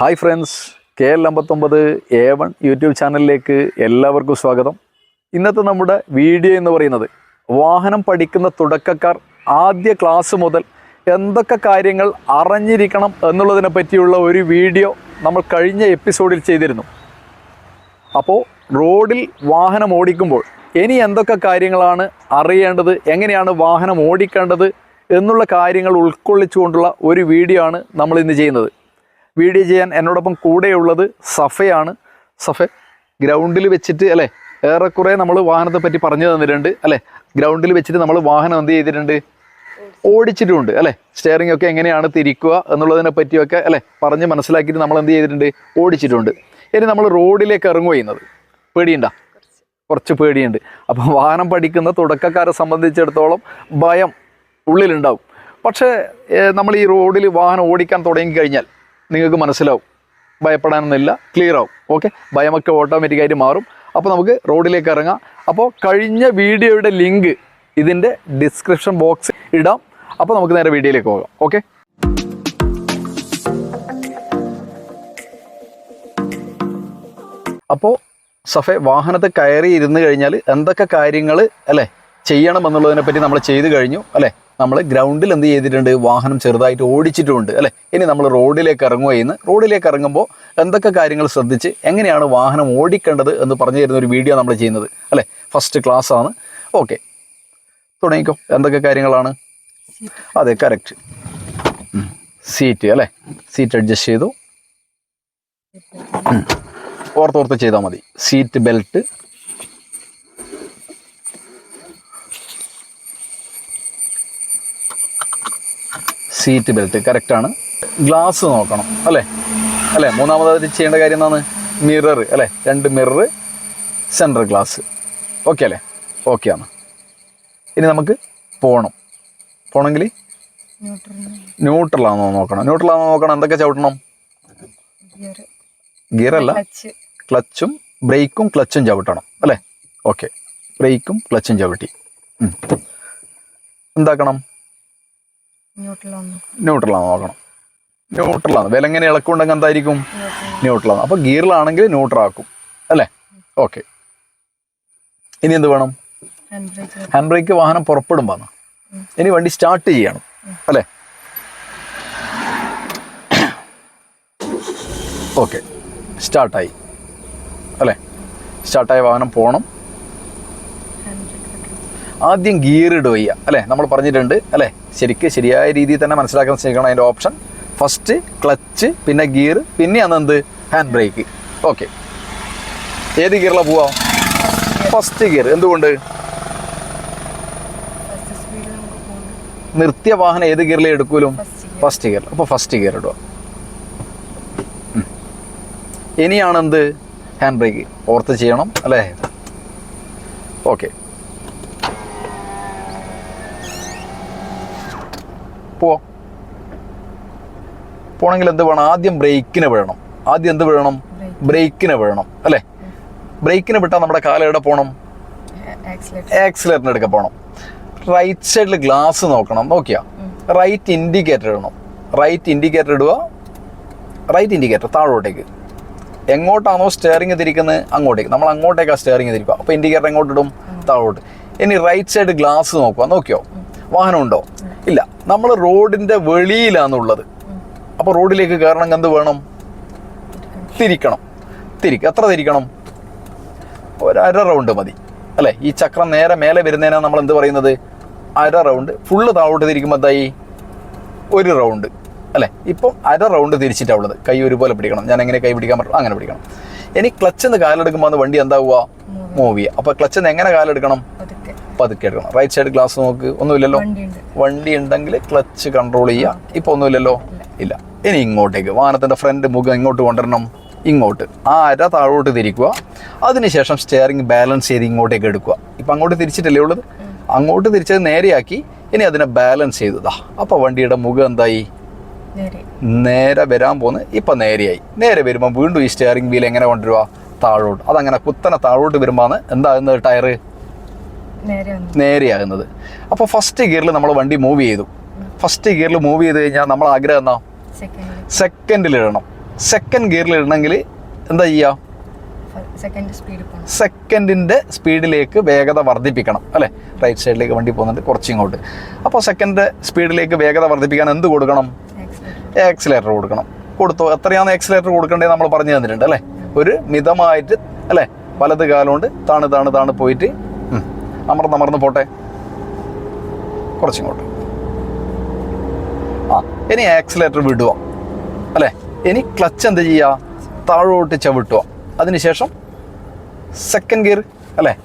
Hi friends K L അമ്പത്തൊമ്പത് A one YouTube ചാനലിലേക്ക് എല്ലാവർക്കും സ്വാഗതം. ഇന്നത്തെ നമ്മുടെ വീഡിയോ എന്ന് പറയുന്നത് വാഹനം പഠിക്കുന്ന തുടക്കക്കാർ ആദ്യ ക്ലാസ് മുതൽ എന്തൊക്കെ കാര്യങ്ങൾ അറിഞ്ഞിരിക്കണം എന്നുള്ളതിനെ പറ്റിയുള്ള ഒരു വീഡിയോ നമ്മൾ കഴിഞ്ഞ എപ്പിസോഡിൽ ചെയ്തിരുന്നു. അപ്പോൾ റോഡിൽ വാഹനം ഓടിക്കുമ്പോൾ ഇനി എന്തൊക്കെ കാര്യങ്ങളാണ് അറിയേണ്ടത് എങ്ങനെയാണ് വാഹനം ഓടിക്കേണ്ടത് എന്നുള്ള കാര്യങ്ങൾ ഉൾക്കൊള്ളിച്ചുകൊണ്ടുള്ള ഒരു വീഡിയോ ആണ് നമ്മൾ ഇന്ന് ചെയ്യുന്നത്. വീഡിയോ ചെയ്യാൻ എന്നോടൊപ്പം കൂടെയുള്ളത് സഫയാണ്. സഫ ഗ്രൗണ്ടിൽ വെച്ചിട്ട് അല്ലേ? ഏറെക്കുറെ നമ്മൾ വാഹനത്തെ പറ്റി പറഞ്ഞു തന്നിട്ടുണ്ട് അല്ലേ? ഗ്രൗണ്ടിൽ വെച്ചിട്ട് നമ്മൾ വാഹനം എന്ത് ചെയ്തിട്ടുണ്ട്? ഓടിച്ചിട്ടുണ്ട് അല്ലേ? സ്റ്റിയറിംഗ് ഒക്കെ എങ്ങനെയാണ് തിരിക്കുക എന്നുള്ളതിനെ പറ്റിയൊക്കെ അല്ലേ? പറഞ്ഞ് മനസ്സിലാക്കിയിട്ട് നമ്മൾ എന്ത് ചെയ്തിട്ടുണ്ട്? ഓടിച്ചിട്ടുണ്ട്. ഇനി നമ്മൾ റോഡിലേക്ക് ഇറങ്ങുക ചെയ്യുന്നത്? പേടിയുണ്ട? കുറച്ച് പേടിയുണ്ട്. അപ്പം വാഹനം പഠിക്കുന്ന തുടക്കക്കാരെ സംബന്ധിച്ചിടത്തോളം ഭയം ഉള്ളിലുണ്ടാവും. പക്ഷേ നമ്മൾ ഈ റോഡിൽ വാഹനം ഓടിക്കാൻ തുടങ്ങി കഴിഞ്ഞാൽ നിങ്ങൾക്ക് മനസ്സിലാവും. ഭയപ്പെടാനൊന്നുമില്ല. ക്ലിയർ ആവും. ഓക്കെ ഭയമൊക്കെ ഓട്ടോമാറ്റിക്കായിട്ട് മാറും. അപ്പോൾ നമുക്ക് റോഡിലേക്ക് ഇറങ്ങാം. അപ്പോൾ കഴിഞ്ഞ വീഡിയോയുടെ ലിങ്ക് ഇതിന്റെ ഡിസ്ക്രിപ്ഷൻ ബോക്സ് ഇടാം. അപ്പോൾ നമുക്ക് നേരെ വീഡിയോയിലേക്ക് പോകാം. ഓക്കെ അപ്പോൾ സഫെ വാഹനത്തെ കയറി ഇരുന്ന് കഴിഞ്ഞാൽ എന്തൊക്കെ കാര്യങ്ങൾ അല്ലേ? ചെയ്യണം എന്നുള്ളതിനെ പറ്റി നമ്മൾ ചെയ്തു കഴിഞ്ഞു അല്ലേ? നമ്മൾ ഗ്രൗണ്ടിൽ എന്ത് ചെയ്തിട്ടുണ്ട്? വാഹനം ചെറുതായിട്ട് ഓടിച്ചിട്ടുമുണ്ട് അല്ലേ? ഇനി നമ്മൾ റോഡിലേക്ക് ഇറങ്ങുകയെന്ന് റോഡിലേക്ക് ഇറങ്ങുമ്പോൾ എന്തൊക്കെ കാര്യങ്ങൾ ശ്രദ്ധിച്ച് എങ്ങനെയാണ് വാഹനം ഓടിക്കേണ്ടത് എന്ന് പറഞ്ഞു തരുന്ന ഒരു വീഡിയോ നമ്മൾ ചെയ്യുന്നത് അല്ലേ? ഫസ്റ്റ് ക്ലാസ് ആണ്. ഓക്കെ തുടങ്ങിക്കോ. എന്തൊക്കെ കാര്യങ്ങളാണ്? അതെ കറക്റ്റ് സീറ്റ് അല്ലേ? സീറ്റ് അഡ്ജസ്റ്റ് ചെയ്തു. ഓർത്തോർത്ത് ചെയ്താൽ മതി. സീറ്റ് ബെൽറ്റ് സീറ്റ് ബെൽറ്റ് കറക്റ്റാണ് ഗ്ലാസ് നോക്കണം അല്ലേ? അല്ലേ? മൂന്നാമതായിട്ട് ചെയ്യേണ്ട കാര്യം എന്താണ്? മിറർ അല്ലേ? രണ്ട് മിറർ സെൻട്രൽ ഗ്ലാസ് ഓക്കെ അല്ലേ? ഓക്കെ ആണ്. ഇനി നമുക്ക് പോകണം പോകണമെങ്കിൽ ന്യൂട്രലാണോ നോക്കണം. ന്യൂട്രലാണോ നോക്കണം? എന്തൊക്കെ ചവിട്ടണം? ഗിയർ അല്ല. ക്ലച്ചും ബ്രേക്കും ക്ലച്ചും ചവിട്ടണം അല്ലേ? ഓക്കെ ബ്രേക്കും ക്ലച്ചും ചവിട്ടി. എന്താക്കണം? ന്യൂട്രലാണ് നോക്കണം. ന്യൂട്രലാണ് വില എങ്ങനെ ഇളക്കുണ്ടെങ്കിൽ എന്തായിരിക്കും? ന്യൂട്രലാണ് അപ്പോൾ ഗിയറിലാണെങ്കിൽ ന്യൂട്രൽ ആക്കും അല്ലേ? ഓക്കെ. ഇനി എന്ത് വേണം? ഹാൻഡ് ബ്രേക്ക് വാഹനം പുറപ്പെടുമ്പോൾ ഇനി വണ്ടി സ്റ്റാർട്ട് ചെയ്യണം. അല്ലേ? ഓക്കെ. സ്റ്റാർട്ടായി അല്ലേ? സ്റ്റാർട്ടായ വാഹനം പോകണം. ആദ്യം ഗിയർ ഇടുക ചെയ്യുക അല്ലേ? നമ്മൾ പറഞ്ഞിട്ടുണ്ട് അല്ലേ? ശരിക്ക് ശരിയായ രീതിയിൽ തന്നെ മനസ്സിലാക്കാൻ ശ്രമിക്കണം അതിന്റെ ഓപ്ഷൻ. ഫസ്റ്റ് ക്ലച്ച് പിന്നെ ഗിയർ പിന്നെ എന്ത്? ഹാൻഡ് ബ്രേക്ക് ഓക്കെ ഏത് ഗിയറിലാണ് പോവാം ഫസ്റ്റ് ഗിയർ. എന്തുകൊണ്ട്? നിർത്തിയ വാഹനം ഏത് ഗിയറിലേ എടുക്കൂലും ഫസ്റ്റ് ഗിയർ. അപ്പോൾ ഫസ്റ്റ് ഗിയർ ഇടുക. ഇനിയാണെന്ത് ഹാൻഡ് ബ്രേക്ക് ഓർത്ത് ചെയ്യണം അല്ലേ? ഓക്കെ പോവാം പോണെങ്കിൽ എന്ത് വേണം? ആദ്യം ബ്രേക്കിന് വീഴണം ആദ്യം എന്ത് വീഴണം ബ്രേക്കിന് വീഴണം അല്ലേ? ബ്രേക്കിന് വിട്ടാൽ നമ്മുടെ കാലം എവിടെ പോകണം ആക്സിലേറ്ററിന് അടുക്ക പോകണം റൈറ്റ് സൈഡിൽ ഗ്ലാസ് നോക്കണം. നോക്കിയാ? റൈറ്റ് ഇൻഡിക്കേറ്റർ ഇടണം. റൈറ്റ് ഇൻഡിക്കേറ്റർ ഇടുക. റൈറ്റ് ഇൻഡിക്കേറ്റർ താഴോട്ടേക്ക്. എങ്ങോട്ടാണോ സ്റ്റിയറിംഗ് തിരിക്കുന്നത് അങ്ങോട്ടേക്ക്. നമ്മൾ അങ്ങോട്ടേക്കാണ് സ്റ്റിയറിംഗ് തിരിക്കുക അപ്പോൾ ഇൻഡിക്കേറ്റർ എങ്ങോട്ട് ഇടും? താഴോട്ട്. ഇനി റൈറ്റ് സൈഡ് ഗ്ലാസ് നോക്കുക. നോക്കിയോ? വാഹനം ഉണ്ടോ? ഇല്ല നമ്മൾ റോഡിന്റെ വെളിയിലാണുള്ളത്. അപ്പോൾ റോഡിലേക്ക് കയറണമെങ്കിൽ എന്ത് വേണം? തിരിക്കണം. തിരിക്കുക എത്ര തിരിക്കണം? ഒരു അര റൗണ്ട് മതി അല്ലേ? ഈ ചക്രം നേരെ മേലെ വരുന്നതിനാണ് നമ്മൾ എന്ത് പറയുന്നത്? അര റൗണ്ട്. ഫുള്ള് താഴോട്ട് തിരിക്കുമ്പോൾ എന്തായി? ഒരു റൗണ്ട് അല്ലേ? ഇപ്പം അര റൗണ്ട് തിരിച്ചിട്ടാണ് ഉള്ളത്. കൈ ഒരുപോലെ പിടിക്കണം. ഞാൻ എങ്ങനെ കൈ പിടിക്കാൻ പറ്റും? അങ്ങനെ പിടിക്കണം. ഇനി ക്ലച്ച് നിന്ന് കാലെടുക്കുമ്പോൾ വണ്ടി എന്താവുക? മൂവ് ചെയ്യുക. അപ്പോൾ ക്ലച്ച് നിന്ന് എങ്ങനെ കാലെടുക്കണം? പതുക്കെ എടുക്കണം. റൈറ്റ് സൈഡ് ഗ്ലാസ് നോക്ക്. ഒന്നുമില്ലല്ലോ? വണ്ടി ഉണ്ടെങ്കിൽ ക്ലച്ച് കൺട്രോൾ ചെയ്യുക. ഇപ്പൊ ഒന്നുമില്ലല്ലോ? ഇല്ല. ഇനി ഇങ്ങോട്ടേക്ക്. വാഹനത്തിന്റെ ഫ്രണ്ട് മുഖം ഇങ്ങോട്ട് കൊണ്ടുവരണം. ഇങ്ങോട്ട്. ആ അര താഴോട്ട് തിരിക്കുക. അതിനുശേഷം സ്റ്റിയറിംഗ് ബാലൻസ് ചെയ്ത് ഇങ്ങോട്ടേക്ക് എടുക്കുക. ഇപ്പൊ അങ്ങോട്ട് തിരിച്ചിട്ടല്ലേ ഉള്ളത്? അങ്ങോട്ട് തിരിച്ചത് നേരെയാക്കി. ഇനി അതിനെ ബാലൻസ് ചെയ്തതാ അപ്പൊ വണ്ടിയുടെ മുഖം എന്തായി? നേരെ. വരാൻ പോന്ന്. ഇപ്പൊ നേരെയായി. നേരെ വരുമ്പോൾ വീണ്ടും ഈ സ്റ്റിയറിംഗ് വീൽ എങ്ങനെ കൊണ്ടുവരുക താഴോട്ട്. അതങ്ങനെ കുത്തനെ താഴോട്ട് വരുമ്പോൾ എന്താകുന്നത് ടയറ് നേരെയാകുന്നത്. അപ്പോൾ ഫസ്റ്റ് ഗിയറിൽ നമ്മൾ വണ്ടി മൂവ് ചെയ്തു. ഫസ്റ്റ് ഗിയറിൽ മൂവ് ചെയ്ത് കഴിഞ്ഞാൽ നമ്മൾ ആഗ്രഹം എന്നാ സെക്കൻഡിൽ ഇടണം. സെക്കൻഡ് ഗിയറിൽ ഇടണമെങ്കിൽ എന്താ ചെയ്യുക സെക്കൻഡ് സ്പീഡ് പോകണം സെക്കൻഡിന്റെ സ്പീഡിലേക്ക് വേഗത വർദ്ധിപ്പിക്കണം. അല്ലേ? റൈറ്റ് സൈഡിലേക്ക് വണ്ടി പോകുന്നുണ്ട് കുറച്ചിങ്ങോട്ട് അപ്പോൾ സെക്കൻഡ് സ്പീഡിലേക്ക് വേഗത വർദ്ധിപ്പിക്കാൻ എന്ത് കൊടുക്കണം? ആക്സിലേറ്റർ കൊടുക്കണം. കൊടുത്തു. എത്രയാണ് ആക്സിലേറ്റർ കൊടുക്കേണ്ടത് നമ്മൾ പറഞ്ഞു തന്നിട്ടുണ്ട് അല്ലേ? ഒരു മിതമായിട്ട് അല്ലേ? വലത് കാലുകൊണ്ട് താണു താണു താണ് പോയിട്ട് അമർന്ന് അമർന്ന് പോട്ടെ. കുറച്ചിങ്ങോട്ട്. ആ ഇനി ആക്സിലേറ്റർ വിടുക. അല്ലേ? ഇനി ക്ലച്ച് എന്ത് ചെയ്യുക? താഴോട്ട് ചവിട്ടുക. അതിനുശേഷം സെക്കൻഡ് ഗിയർ അല്ലേ?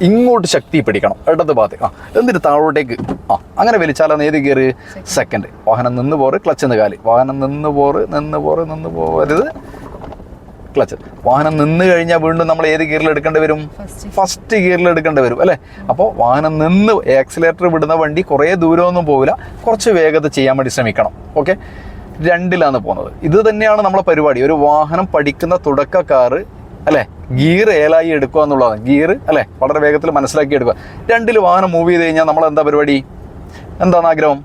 ഇങ്ങോട്ട് ശക്തി പിടിക്കണം. ഇടത് ഭാഗത്ത്. ആ എന്നിട്ട് താഴോട്ടേക്ക്. ആ അങ്ങനെ വലിച്ചാലാണ് ഏത് ഗിയർ സെക്കൻഡ് വാഹനം നിന്ന് പോറ് ക്ലച്ച് എന്ന് കാലി. വാഹനം നിന്ന് പോറ് നിന്ന് പോറ് നിന്ന് പോകരുത് ക്ലച്ച്. വാഹനം നിന്ന് കഴിഞ്ഞാൽ വീണ്ടും നമ്മൾ ഏത് ഗിയറിൽ എടുക്കേണ്ടി വരും? ഫസ്റ്റ് ഗിയറിൽ എടുക്കേണ്ടി വരും അല്ലേ? അപ്പോൾ വാഹനം നിന്ന് ആക്സിലേറ്റർ വിടുന്ന വണ്ടി കുറേ ദൂരമൊന്നും പോവില്ല. കുറച്ച് വേഗത ചെയ്യാൻ വേണ്ടി ശ്രമിക്കണം ഓക്കെ രണ്ടിലാണ് പോകുന്നത്. ഇത് തന്നെയാണ് നമ്മളെ പരിപാടി. ഒരു വാഹനം പഠിക്കുന്ന തുടക്കക്കാർ അല്ലേ? ഗിയർ ഏലായി എടുക്കുക എന്നുള്ളതാണ്. ഗിയർ അല്ലേ? വളരെ വേഗത്തിൽ മനസ്സിലാക്കി എടുക്കുക. രണ്ടിൽ വാഹനം മൂവ് ചെയ്ത് കഴിഞ്ഞാൽ നമ്മൾ എന്താ പരിപാടി? എന്താണ് ആഗ്രഹം?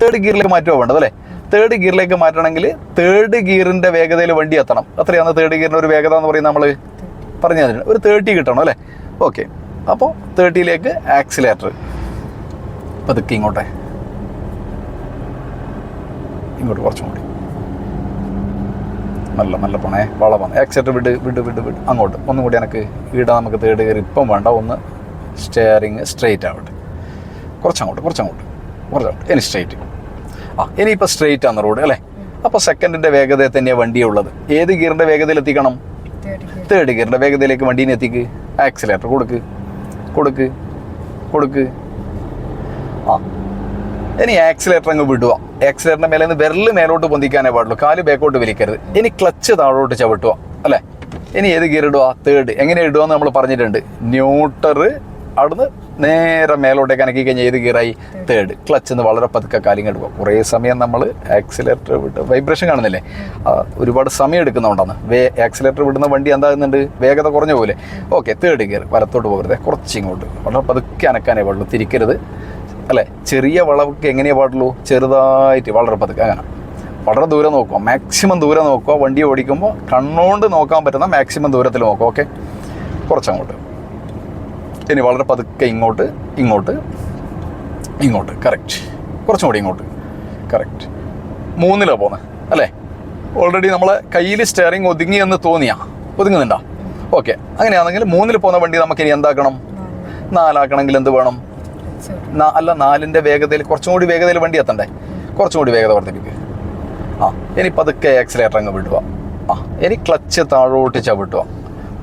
തേർഡ് ഗിയറിലേക്ക് മാറ്റുക വേണ്ടത് അല്ലേ? തേർഡ് ഗിയറിലേക്ക് മാറ്റണമെങ്കിൽ തേർഡ് ഗിയറിന്റെ വേഗതയിൽ വണ്ടി എത്തണം. അത്രയാണ് തേർഡ് ഗിയറിന്റെ ഒരു വേഗത എന്ന് പറയുന്നത് നമ്മൾ പറഞ്ഞു തന്നിട്ടുണ്ട് ഒരു തേർട്ടി കിട്ടണം അല്ലേ? ഓക്കെ അപ്പോൾ തേർട്ടിയിലേക്ക് ആക്സിലേറ്റർ പതുക്കെ ഇങ്ങോട്ടെ. ഇങ്ങോട്ട് കുറച്ചും കൂടി. നല്ല നല്ല പോണേ. വളം വന്ന്. ആക്സിലേറ്റർ വിട് വിട് വിട് വിട്. അങ്ങോട്ട്. ഒന്നും കൂടി എനിക്ക് ഈടാ നമുക്ക് തേർഡ് ഗിയർ ഇപ്പം വേണ്ട. ഒന്ന് സ്റ്റെയറിങ് സ്ട്രെയിറ്റ് ആവട്ടെ. കുറച്ചങ്ങോട്ട് കുറച്ചങ്ങോട്ട്. കുറച്ചങ്ങോട്ട്. ഇനി സ്ട്രെയിറ്റ് ആ ഇനിയിപ്പോൾ സ്ട്രെയിറ്റ് ആണ് റോഡ് അല്ലേ? അപ്പോൾ സെക്കൻഡിന്റെ വേഗതയിൽ തന്നെയാണ് വണ്ടിയുള്ളത്. ഏത് ഗിയറിന്റെ വേഗതയിൽ എത്തിക്കണം? തേർഡ് ഗിയറിന്റെ വേഗതയിലേക്ക് വണ്ടീനെ എത്തിക്ക്. ആക്സിലേറ്റർ കൊടുക്ക്. കൊടുക്ക്. കൊടുക്ക്. ആ. ഇനി ആക്സിലേറ്റർ അങ്ങ് വിടുക. ആക്സിലേറ്ററിന്റെ മേലെ നിന്ന് വിരൽ മേലോട്ട് പൊന്തിക്കാനേ പാടുള്ളൂ. കാൽ ബാക്കോട്ട് വലിക്കരുത്. ഇനി ക്ലച്ച് താഴോട്ട് ചവിട്ടുക. അല്ലേ? ഇനി ഏത് ഗിയർ ഇടുക? തേർഡ് എങ്ങനെ ഇടുക എന്ന് നമ്മൾ പറഞ്ഞിട്ടുണ്ട്. ന്യൂട്ടർ അവിടുന്ന് നേരെ മേലോട്ടേക്ക് അനക്കി കഴിഞ്ഞാൽ ഏത് ഗിയറായി തേർഡ് ക്ലച്ച് എന്ന് വളരെ പതുക്കെ കാലിങ് എടുക്കുക. കുറേ സമയം നമ്മൾ ആക്സിലേറ്റർ വിട്ട് വൈബ്രേഷൻ കാണുന്നില്ലേ? ഒരുപാട് സമയം എടുക്കുന്നതുകൊണ്ടാണ്. വേ ആക്സിലേറ്റർ വിടുന്ന വണ്ടി എന്താകുന്നുണ്ട്? വേഗത കുറഞ്ഞ പോലെ ഓക്കെ തേർഡ് ഗിയർ വലത്തോട്ട് പോകരുത്. കുറച്ച് ഇങ്ങോട്ട് വളരെ പതുക്കെ അനക്കാനേ പാടുള്ളൂ. തിരിക്കരുത്. അല്ലേ? ചെറിയ വളവൊക്കെ എങ്ങനെയേ പാടുള്ളൂ? ചെറുതായിട്ട് വളരെ പതുക്കെ. അങ്ങനെ. വളരെ ദൂരം നോക്കുക. മാക്സിമം ദൂരം നോക്കുക. വണ്ടി ഓടിക്കുമ്പോൾ കണ്ണുകൊണ്ട് നോക്കാൻ പറ്റുന്ന മാക്സിമം ദൂരത്തിൽ നോക്കുക. ഓക്കെ കുറച്ചങ്ങോട്ട്. ഇനി വളരെ പതുക്കെ ഇങ്ങോട്ട് ഇങ്ങോട്ട് ഇങ്ങോട്ട്. കറക്റ്റ് കുറച്ചും കൂടി ഇങ്ങോട്ട്. കറക്റ്റ് മൂന്നിലാണ് പോകുന്നത് അല്ലേ? ഓൾറെഡി നമ്മളെ കയ്യിൽ സ്റ്റിയറിംഗ് ഒതുങ്ങി എന്ന് തോന്നിയാ. ഒതുങ്ങുന്നുണ്ടോ? ഓക്കെ അങ്ങനെയാണെങ്കിൽ മൂന്നിൽ പോകുന്ന വണ്ടി നമുക്ക് ഇനി എന്താക്കണം? നാലാക്കണമെങ്കിൽ എന്ത് വേണം? അല്ല നാലിന്റെ വേഗതയിൽ കുറച്ചും കൂടി വേഗതയിൽ വണ്ടി എത്തണ്ടേ? കുറച്ചും കൂടി വേഗത വർദ്ധിപ്പിക്കുക ആ ഇനി പതുക്കെ ആക്സിലേറ്റർ അങ്ങ് വിടുക. ആ ഇനി ക്ലച്ച് താഴോട്ട് ചവിട്ടുക.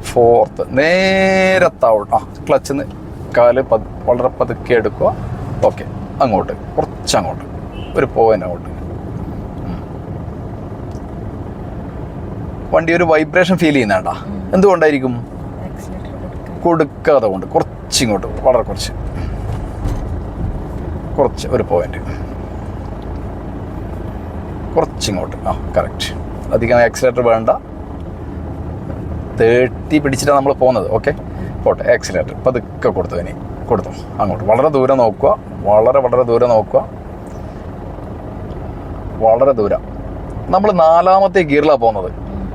ഫോർത്ത് നേരെ താഴോട്ട് ആ ക്ലച്ചിന്ന് കാൽ പത് വളരെ പതുക്കെ എടുക്കുക. ഓക്കെ അങ്ങോട്ട്. കുറച്ച് അങ്ങോട്ട് ഒരു പോയിന്റ് അങ്ങോട്ട് വണ്ടി ഒരു വൈബ്രേഷൻ ഫീൽ ചെയ്യുന്നേണ്ട എന്തുകൊണ്ടായിരിക്കും? കൊടുക്കാതെ കൊണ്ട്. കുറച്ച് ഇങ്ങോട്ട് വളരെ കുറച്ച്. കുറച്ച്. ഒരു പോയിന്റ് കുറച്ചിങ്ങോട്ട്. ആ കറക്റ്റ് അധികം ആക്സിലേറ്റർ വേണ്ട. തേർട്ടി പിടിച്ചിട്ടാണ് നമ്മൾ പോകുന്നത്. ഓക്കെ പോട്ടെ ആക്സിലേറ്റർ പതുക്കെ കൊടുത്തു ഇനി. കൊടുത്തു. അങ്ങോട്ട്. വളരെ ദൂരം നോക്കുക. വളരെ വളരെ ദൂരം നോക്കുക. വളരെ ദൂരം. നമ്മൾ നാലാമത്തെ ഗിയറിലാണ് പോകുന്നത്.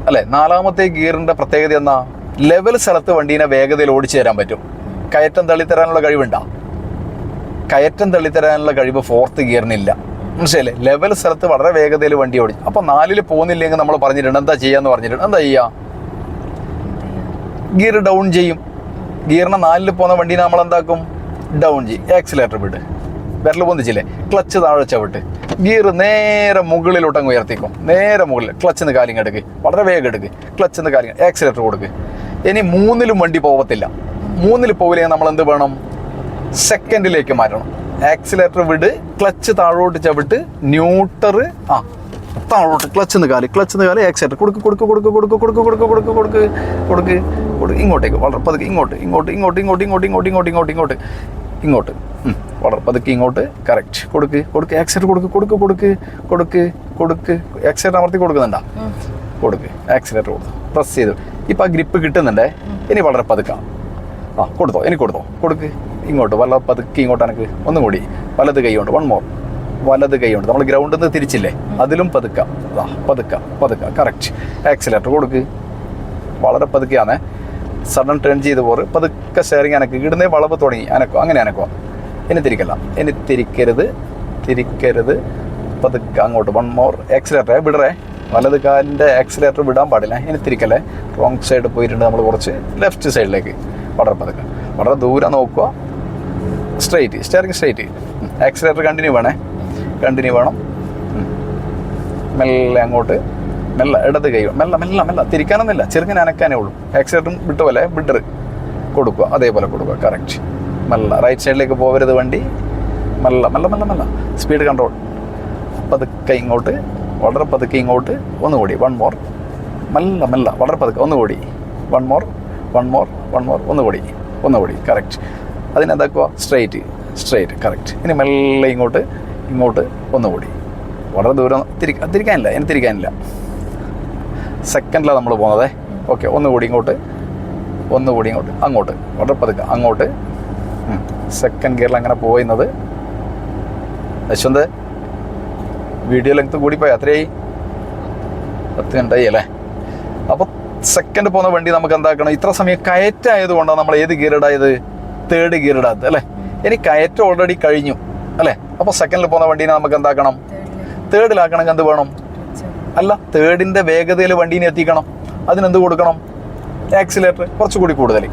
അല്ലേ? നാലാമത്തെ ഗിയറിന്റെ പ്രത്യേകത എന്നാ ലെവൽ സ്ഥലത്ത് വണ്ടീനെ വേഗതയിൽ ഓടിച്ചു തരാൻ പറ്റും. കയറ്റം തള്ളിത്തരാനുള്ള കഴിവുണ്ടോ? കയറ്റം തള്ളിത്തരാനുള്ള കഴിവ് ഫോർത്ത് ഗിയറിനില്ല. മനസ്സിലല്ലേ ലെവൽ സ്ഥലത്ത് വളരെ വേഗതയിൽ വണ്ടി ഓടിച്ചു അപ്പോൾ നാലിൽ പോകുന്നില്ലെങ്കിൽ നമ്മൾ പറഞ്ഞിട്ടുണ്ട് എന്താ ചെയ്യാന്ന് പറഞ്ഞിട്ടുണ്ട്? എന്താ ചെയ്യുക ഗിയർ ഡൗൺ ചെയ്യും. ഗിയറിന് നാലിൽ പോകുന്ന വണ്ടീനെ നമ്മൾ എന്താക്കും ഡൗൺ ചെയ്യും ആക്സിലേറ്റർ വിട്ട്. വിരൽ പൊന്തിച്ചില്ലേ? ക്ലച്ച് താഴെ ചവിട്ട്. ഗിയർ നേരെ മുകളിലോട്ട് അങ്ങ് ഉയർത്തിക്കും. നേരെ മുകളിൽ ക്ലച്ചിന്ന് കാലിങ് എടുക്കുക വളരെ വേഗം എടുക്ക്. ക്ലച്ചിന്ന് കാലിങ് ആക്സിലേറ്റർ കൊടുക്ക്. ഇനി മൂന്നിലും വണ്ടി പോകത്തില്ല മൂന്നിൽ പോകില്ലേ നമ്മൾ എന്ത് വേണം സെക്കൻഡിലേക്ക് മാറ്റണം. ആക്സിലേറ്റർ വിട്. ക്ലച്ച് താഴോട്ട് ചവിട്ട്. ന്യൂട്ടർ ആ താഴോട്ട് ക്ലച്ച് കാൽ ക്ലച്ച് കാൽ ആക്സിലേറ്റർ കൊടുക്ക് കൊടുക്ക് കൊടുക്ക് കൊടുക്ക് കൊടുക്ക് കൊടുക്ക് കൊടുക്ക് കൊടുക്ക് കൊടുക്ക് കൊടുക്ക് ഇങ്ങോട്ടേക്ക് വളരെ പതുക്കെ ഇങ്ങോട്ട് ഇങ്ങോട്ട് ഇങ്ങോട്ട് ഇങ്ങോട്ട് ഇങ്ങോട്ട് ഇങ്ങോട്ട് ഇങ്ങോട്ട് ഇങ്ങോട്ട് ഇങ്ങോട്ട് ഇങ്ങോട്ട് വളരെ പതുക്കെ ഇങ്ങോട്ട് കറക്റ്റ് കൊടുക്ക് കൊടുക്ക് ആക്സിലേറ്റർ കൊടുക്ക് കൊടുക്ക് കൊടുക്ക് കൊടുക്ക് കൊടുക്ക് ആക്സിലേറ്റർ അമർത്തി കൊടുക്കുന്നുണ്ടാ കൊടുക്ക് ആക്സിലേറ്റർ കൊടുത്തു പ്രസ് ചെയ്തു ഇപ്പം ആ ഗ്രിപ്പ് കിട്ടുന്നുണ്ടേ ഇനി വളരെ പതുക്കാം ആ കൊടുത്തോ ഇനി കൊടുത്തോ കൊടുക്ക് ഇങ്ങോട്ട് വല്ല പതുക്കെ ഇങ്ങോട്ട് എനിക്ക് ഒന്നും കൂടി വലത് കൈ കൊണ്ട് വൺ മോർ വലത് കൈ കൊണ്ട് നമ്മൾ ഗ്രൗണ്ടിൽ നിന്ന് തിരിച്ചില്ലേ? അതിലും പതുക്ക. ദാ, പതുക്ക പതുക്ക. കറക്റ്റ് ആക്സിലേറ്റർ കൊടുക്ക്. വളരെ പതുക്കെയാണ്. സഡൻ ടേൺ ചെയ്ത് പോറ്. പതുക്കെ ഷെയറിങ് അനക്ക്. ഇടുന്നേ വളവ് തുടങ്ങി. അനക്കോ? അങ്ങനെ അനക്കോ? ഇനി തിരിക്കല്ല. ഇനി തിരിക്കരുത്. തിരിക്കരുത്. പതുക്കെ അങ്ങോട്ട്. വൺ മോർ ആക്സിലേറ്റർ വിടറേ. വലത് കാലിന്റെ ആക്സിലേറ്റർ വിടാൻ പാടില്ല. ഇനി തിരിക്കല്ലേ? റോങ് സൈഡ് പോയിട്ടുണ്ട് നമ്മൾ കുറച്ച്. ലെഫ്റ്റ് സൈഡിലേക്ക് വളരെ പതുക്കെ. വളരെ ദൂരെ നോക്കുക. Straight steering straight accelerator continue വേണേ. കണ്ടിന്യൂ വേണം. മെല്ലെ അങ്ങോട്ട്. മെല്ലെ ഇടത് കൈ. മെല്ലെ മെല്ലെ മെല്ലെ. തിരിക്കാനൊന്നുമില്ല. ചെറുങ്ങനെ അനക്കാനേ ഉള്ളൂ. എക്സൈറ്റും വിട്ട പോലെ ബിഡർ കൊടുക്കുക. അതേപോലെ കൊടുക്കുക. കറക്റ്റ് മെല്ലെ. റൈറ്റ് സൈഡിലേക്ക് പോകരുത് വണ്ടി. മെല്ലെ മെല്ലെ മെല്ലെ മെല്ല. സ്പീഡ് കൺട്രോൾ പതുക്കെ ഇങ്ങോട്ട്. വളരെ പതുക്കെ ഇങ്ങോട്ട്. ഒന്നുകൂടി. വൺ മോർ മെല്ലെ മെല്ലെ. വളരെ പതുക്കെ. ഒന്നുകൂടി. One more one more one more ഒന്നുകൂടി. ഒന്നുകൂടി. കറക്റ്റ് അതിനെന്താക്കുക? സ്ട്രെയിറ്റ് സ്ട്രെയിറ്റ് കറക്റ്റ് ഇനി മെല്ലെ ഇങ്ങോട്ട്. ഇങ്ങോട്ട് ഒന്നുകൂടി. വളരെ ദൂരം തിരി തിരിക്കാനില്ല എന്നെ തിരിക്കാനില്ല. സെക്കൻഡിലാണ് നമ്മൾ പോകുന്നത് ഓക്കെ ഒന്നുകൂടി ഇങ്ങോട്ട് ഒന്നുകൂടി ഇങ്ങോട്ട് അങ്ങോട്ട്. വളരെ പതുക്കെ അങ്ങോട്ട്. സെക്കൻഡ് ഗിയറിൽ അങ്ങനെ പോയുന്നത്. യശ്വന്ത് വീഡിയോ ലെങ്ത് കൂടിപ്പോയി അത്രയായി? പത്ത് മിനിറ്റായി അല്ലേ? അപ്പോൾ സെക്കൻഡ് പോകുന്ന വണ്ടി നമുക്ക് എന്താക്കണം? ഇത്ര സമയം കയറ്റായതുകൊണ്ടാണ് നമ്മൾ ഏത് ഗിയർ ഇടായത് തേർഡ് ഗിയർ ഇടാത്തത് അല്ലേ? ഇനി കയറ്റം ഓൾറെഡി കഴിഞ്ഞു അല്ലേ? അപ്പോൾ സെക്കൻഡിൽ പോകുന്ന വണ്ടീനെ നമുക്ക് എന്താക്കണം? തേർഡിലേക്ക് തേർഡിലാക്കണമെങ്കിൽ എന്ത് വേണം? അല്ല തേർഡിന്റെ വേഗതയിൽ വണ്ടീനെ എത്തിക്കണം. അതിനെന്ത് കൊടുക്കണം? ആക്സിലേറ്റർ കുറച്ചുകൂടി കൂടുതൽ.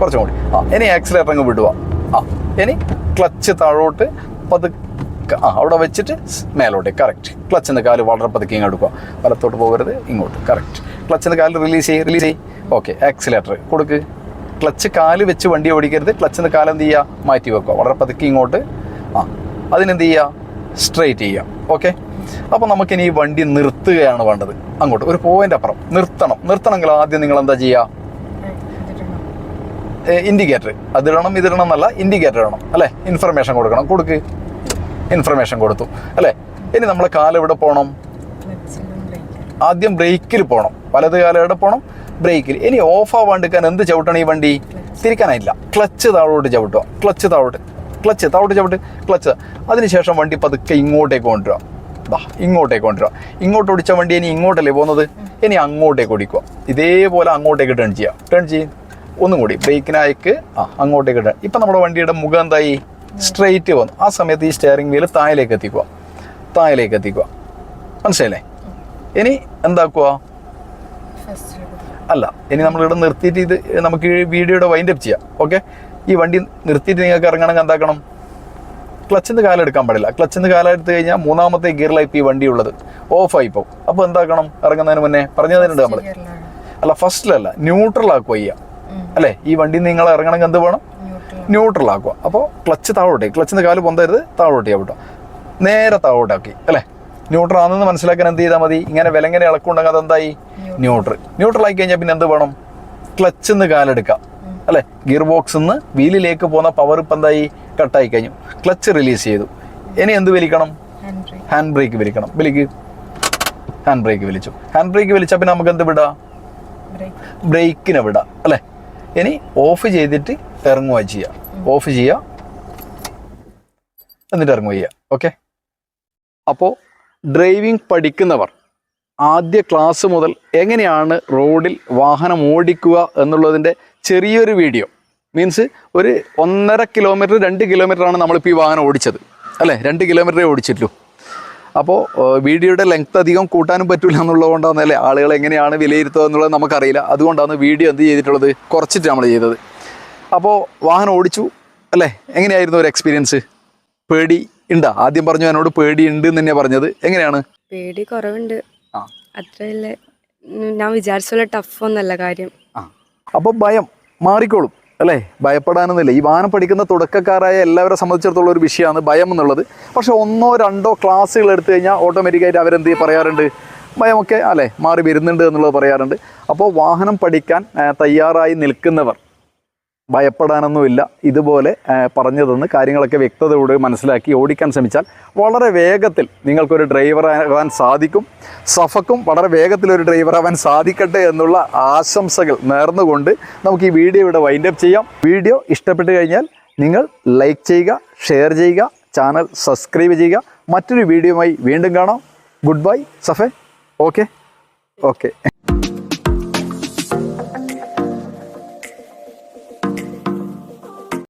കുറച്ചും കൂടി. ആ ഇനി ആക്സിലേറ്റർ അങ്ങ് വിടുക. ആ ഇനി ക്ലച്ച് താഴോട്ട് പതുക്കെ ആ അവിടെ വെച്ചിട്ട് മേലോട്ട്. കറക്റ്റ് ക്ലച്ചിന്റെ കാൽ വളരെ പതുക്കെ ഇങ്ങ് എടുക്കുക. വലത്തോട്ട് പോകരുത് ഇങ്ങോട്ട്. കറക്റ്റ് ക്ലച്ചിന്റെ കാൽ റിലീസ് ചെയ്യ് റിലീസ് ചെയ്യ്. ഓക്കെ ആക്സിലേറ്റർ കൊടുക്ക്. ക്ലച്ച് കാൽ വെച്ച് വണ്ടി ഓടിക്കരുത്. ക്ലച്ചിന്റെ കാലം എന്ത് ചെയ്യുക? മാറ്റി വെക്കുക. വളരെ പതുക്കെ ഇങ്ങോട്ട്. ആ അതിനെന്ത് ചെയ്യുക സ്ട്രെയിറ്റ് ചെയ്യുക ഓക്കെ അപ്പോൾ നമുക്കിനി ഈ വണ്ടി നിർത്തുകയാണ് വേണ്ടത്. അങ്ങോട്ട് ഒരു പോയിന്റ് അപ്പുറം. നിർത്തണം. നിർത്തണമെങ്കിൽ ആദ്യം നിങ്ങൾ എന്താ ചെയ്യുക ഇൻഡിക്കേറ്റർ അതിടണം ഇതിടണം എന്നല്ല ഇൻഡിക്കേറ്റർ ഇടണം. അല്ലേ? ഇൻഫർമേഷൻ കൊടുക്കണം. കൊടുക്ക്. ഇൻഫർമേഷൻ കൊടുത്തു. അല്ലേ? ഇനി നമ്മൾ കാലം എവിടെ പോകണം ആദ്യം ബ്രേക്കിൽ പോകണം വലത് കാലം എവിടെ പോകണം ബ്രേക്കിൽ. ഇനി ഓഫ് ആവാണ്ടിരിക്കാൻ എന്ത് ചവിട്ടണം ഈ വണ്ടി? തിരിക്കാനായില്ല. ക്ലച്ച് താഴോട്ട് ചവിട്ടുക. ക്ലച്ച് താഴോട്ട്. ക്ലച്ച് തവിട്ട് ചവിട്ട് ക്ലച്ച്. അതിനുശേഷം വണ്ടി പതുക്കെ ഇങ്ങോട്ടേക്ക് കൊണ്ടുവരാം ദാ ഇങ്ങോട്ടേക്ക് കൊണ്ടുവരാം ഇങ്ങോട്ട് ഓടിച്ച വണ്ടി ഇനി ഇങ്ങോട്ടല്ലേ പോകുന്നത്? ഇനി അങ്ങോട്ടേക്ക് ഓടിക്കുക. ഇതേപോലെ അങ്ങോട്ടേക്ക് ടേൺ ചെയ്യാം ടേൺ ചെയ്യും ഒന്നും കൂടി. ബ്രേക്കിനായിക്ക് ആ അങ്ങോട്ടേക്ക് ടേൺ ഇപ്പം നമ്മുടെ വണ്ടിയുടെ മുഖം എന്തായി? സ്ട്രെയിറ്റ് വന്നു. ആ സമയത്ത് ഈ സ്റ്റിയറിംഗ് വീൽ താഴേക്ക് എത്തിക്കുക. താഴേക്ക് എത്തിക്കുക. മനസ്സിലായില്ലേ? ഇനി എന്താക്കുക? അല്ല ഇനി നമ്മളിവിടെ നിർത്തിയിട്ട് ഇത് നമുക്ക് വീഡിയോയുടെ വൈൻഡപ്പ് ചെയ്യാം. ഓക്കെ ഈ വണ്ടി നിർത്തിയിട്ട് നിങ്ങൾക്ക് ഇറങ്ങണമെങ്കിൽ എന്താക്കണം? ക്ലച്ചിന്ന് കാലം എടുക്കാൻ പാടില്ല. ക്ലച്ചിന്ന് കാലം എടുത്തു കഴിഞ്ഞാൽ മൂന്നാമത്തെ ഗിയറിലായി ഈ വണ്ടി ഉള്ളത് ഓഫായി പോകും. അപ്പോൾ എന്താക്കണം? ഇറങ്ങുന്നതിന് മുന്നേ പറഞ്ഞു തന്നിട്ടുണ്ട് നമ്മൾ അല്ല ഫസ്റ്റിലല്ല ന്യൂട്രൽ ആക്കുക ചെയ്യുക. അല്ലേ? ഈ വണ്ടി നിങ്ങൾ ഇറങ്ങണമെങ്കിൽ എന്ത് വേണം ന്യൂട്രൽ ആക്കുക. അപ്പോൾ ക്ലച്ച് താഴോട്ടേ ക്ലച്ചിന്ന് കാൽ പൊന്തരുത് താഴോട്ട് ആവട്ടോ നേരെ താഴോട്ടാക്കി അല്ലേ? ന്യൂട്രൽ ആണെന്ന് മനസ്സിലാക്കാൻ എന്ത് ചെയ്താൽ മതി? ഇങ്ങനെ വിലങ്ങനെ ഇളക്കുണ്ടെങ്കിൽ അതെന്തായി? ന്യൂട്രൽ ന്യൂട്രൽ ആയി കഴിഞ്ഞാൽ പിന്നെ എന്ത് വേണം? ക്ലച്ചിന്ന് കാലെടുക്കാം അല്ലേ? ഗിയർ ബോക്സിൽ നിന്ന് വീലിലേക്ക് പോകുന്ന പവർ ഇപ്പം എന്തായി? കട്ടായി കഴിഞ്ഞു. ക്ലച്ച് റിലീസ് ചെയ്തു. ഇനി എന്ത് വലിക്കണം ഹാൻഡ് ബ്രേക്ക് വലിക്കണം വലിക്ക് ഹാൻഡ് ബ്രേക്ക് വലിച്ചു ഹാൻഡ് ബ്രേക്ക് വലിച്ചാൽ പിന്നെ നമുക്ക് എന്ത് വിടാം? ബ്രേക്ക് ബ്രേക്കിനെ വിടാം. അല്ലേ? ഇനി ഓഫ് ചെയ്തിട്ട് ഇറങ്ങുക ചെയ്യുക ഓഫ് ചെയ്യുക എന്നിട്ട് ഇറങ്ങുക ചെയ്യുക ഓക്കെ അപ്പോൾ ഡ്രൈവിംഗ് പഠിക്കുന്നവർ ആദ്യ ക്ലാസ് മുതൽ എങ്ങനെയാണ് റോഡിൽ വാഹനം ഓടിക്കുക എന്നുള്ളതിന്റെ ചെറിയൊരു വീഡിയോ. മീൻസ് ഒരു ഒന്നര കിലോമീറ്റർ രണ്ട് കിലോമീറ്ററാണ് നമ്മളിപ്പോൾ ഈ വാഹനം ഓടിച്ചത്. അല്ലേ? രണ്ട് കിലോമീറ്ററേ ഓടിച്ചിട്ടുള്ളൂ. അപ്പോൾ വീഡിയോയുടെ ലെങ്ത് അധികം കൂട്ടാനും പറ്റില്ല എന്നുള്ളതുകൊണ്ടാണ് അല്ലേ ആളുകൾ എങ്ങനെയാണ് വിലയിരുത്തുക എന്നുള്ളത് നമുക്കറിയില്ല. അതുകൊണ്ടാണ് വീഡിയോ എന്ത് ചെയ്തിട്ടുള്ളത് കുറച്ചിട്ട് നമ്മൾ ചെയ്തത്. അപ്പോൾ വാഹനം ഓടിച്ചു. അല്ലേ? എങ്ങനെയായിരുന്നു ഒരു എക്സ്പീരിയൻസ് പേടി ഉണ്ടാ? ആദ്യം പറഞ്ഞു എന്നോട് പേടി ഉണ്ട് എന്ന് തന്നെയാണ് പറഞ്ഞത്. എങ്ങനെയാണ്? പേടി കുറവുണ്ട്. ആ. അത്ര വലിയ ഞാൻ വിചാരിച്ച ടഫ് ഒന്നല്ല കാര്യം. അപ്പോൾ ഭയം മാറിക്കോളും അല്ലേ? ഭയപ്പെടാനൊന്നുമില്ല. ഈ വാനം പഠിക്കുന്ന തുടക്കക്കാരായ എല്ലാവരെ സംബന്ധിച്ചിടത്തോളം ഒരു വിഷയമാണ് ഭയം എന്നുള്ളത്. പക്ഷെ ഒന്നോ രണ്ടോ ക്ലാസ്സുകൾ എടുത്തു കഴിഞ്ഞാൽ ഓട്ടോമാറ്റിക്കായിട്ട് അവരെന്ത് പറയാറുണ്ട്? ഭയമൊക്കെ അല്ലേ മാറി വരുന്നുണ്ട് എന്നുള്ളത് പറയാറുണ്ട്. അപ്പോൾ വാഹനം പഠിക്കാൻ തയ്യാറായി നിൽക്കുന്നവർ ഭയപ്പെടാനൊന്നുമില്ല. ഇതുപോലെ പറഞ്ഞതെന്ന് പറഞ്ഞു തന്ന് കാര്യങ്ങളൊക്കെ വ്യക്തതയോടെ മനസ്സിലാക്കി ഓടിക്കാൻ ശ്രമിച്ചാൽ വളരെ വേഗത്തിൽ നിങ്ങൾക്കൊരു ഡ്രൈവർ ആവാൻ സാധിക്കും. സഫക്കും വളരെ ഡ്രൈവർ ആവാൻ സാധിക്കട്ടെ എന്നുള്ള ആശംസകൾ നേർന്നുകൊണ്ട് നമുക്ക് ഈ വീഡിയോ ഇവിടെ വൈൻഡപ്പ് ചെയ്യാം. വീഡിയോ ഇഷ്ടപ്പെട്ട് കഴിഞ്ഞാൽ നിങ്ങൾ ലൈക്ക് ചെയ്യുക ഷെയർ ചെയ്യുക ചാനൽ സബ്സ്ക്രൈബ് ചെയ്യുക. മറ്റൊരു വീഡിയോയുമായി വീണ്ടും കാണാം. Good bye safe. Okay okay